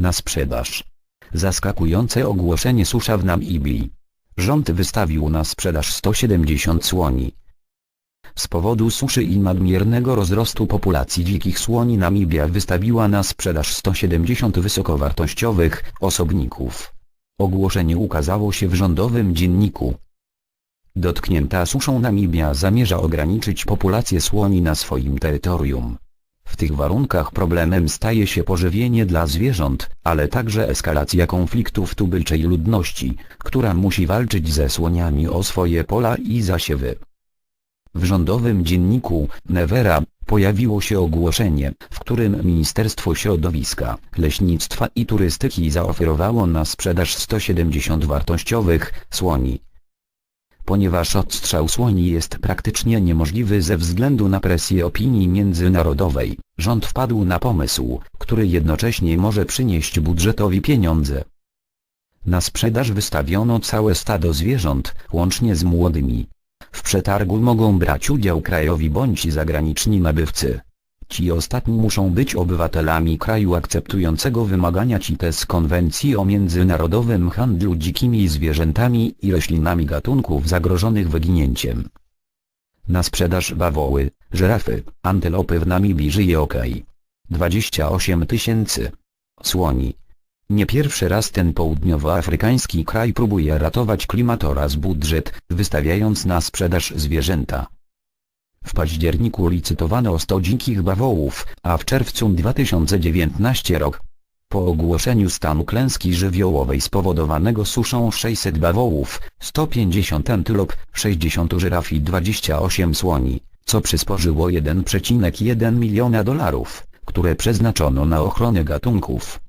Na sprzedaż. Zaskakujące ogłoszenie susza w Namibii. Rząd wystawił na sprzedaż 170 słoni. Z powodu suszy i nadmiernego rozrostu populacji dzikich słoni Namibia wystawiła na sprzedaż 170 wysokowartościowych osobników. Ogłoszenie ukazało się w rządowym dzienniku. Dotknięta suszą Namibia zamierza ograniczyć populację słoni na swoim terytorium. W tych warunkach problemem staje się pożywienie dla zwierząt, ale także eskalacja konfliktów tubylczej ludności, która musi walczyć ze słoniami o swoje pola i zasiewy. W rządowym dzienniku Nevera pojawiło się ogłoszenie, w którym Ministerstwo Środowiska, Leśnictwa i Turystyki zaoferowało na sprzedaż 170 wartościowych słoni. Ponieważ odstrzał słoni jest praktycznie niemożliwy ze względu na presję opinii międzynarodowej, rząd wpadł na pomysł, który jednocześnie może przynieść budżetowi pieniądze. Na sprzedaż wystawiono całe stado zwierząt, łącznie z młodymi. W przetargu mogą brać udział krajowi bądź zagraniczni nabywcy. Ci ostatni muszą być obywatelami kraju akceptującego wymagania CITES konwencji o międzynarodowym handlu dzikimi zwierzętami i roślinami gatunków zagrożonych wyginięciem. Na sprzedaż bawoły, żyrafy, antylopy w Namibii żyje ok. 28 tysięcy. Słoni. Nie pierwszy raz ten południowoafrykański kraj próbuje ratować klimat oraz budżet, wystawiając na sprzedaż zwierzęta. W październiku licytowano 100 dzikich bawołów, a w czerwcu 2019 rok. Po ogłoszeniu stanu klęski żywiołowej spowodowanego suszą 600 bawołów, 150 antylop, 60 żyraf i 28 słoni, co przysporzyło 1,1 miliona dolarów, które przeznaczono na ochronę gatunków.